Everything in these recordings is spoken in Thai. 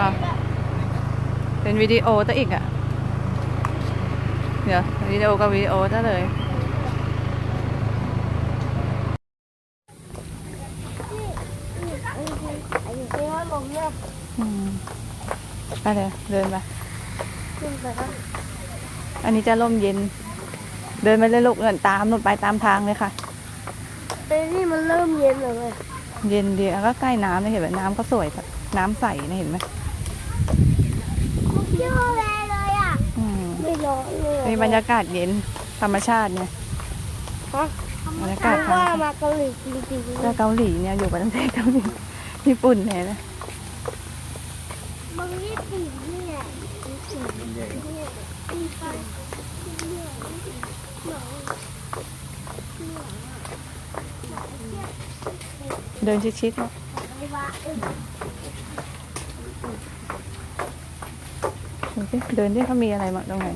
อ้าวเป็นวิดีโอซะอีกอะ เดี๋ยววิดีโอกับวิดีโอซะเลยอันนี้คือว่าลมเนี่ยอืมไปเลยเดินไปขึ้นไปแล้วอันนี้จะร่มเย็น เดินไปเลยลูกเดินตามนู่นไปตามทางเลยค่ะแต่นี่มันเริ่มเย็นแล้วเลย เย็นดีแล้วก็ใกล้น้ำเลยเห็นไหมน้ำก็สวยน้ำใสนะเห็นไหม เยอะเลยเลยอะ อืมไม่ร้อนเลยมีบรรยากาศเย็นธรรมชาติเนี่ย ฮะบรรยากาศว่ามาเกาหลีจริงๆแล้วเกาหลีเนี่ยอยู่ประเทศเกาหลีญี่ปุ่นเนี่ยนะมึงนี่ปีเนี่ยปีไปเดินชิดๆเนอะ ดูสิเดินที่เขามีอะไรมาตรงไหน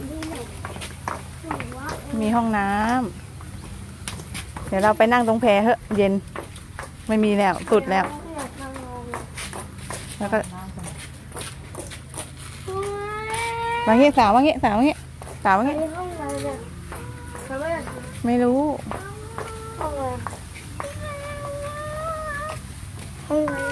มีห้องน้ำ เดี๋ยวเราไปนั่งตรงแพเถอะ เย็น ไม่มีแล้ว สุดแล้ว แล้วก็วาเงี้ยสาววาเงี้ยสาววาเงี้ยสาววาเงี้ยไรเนี่ยทำไมอะไม่รู้ห้องอะไร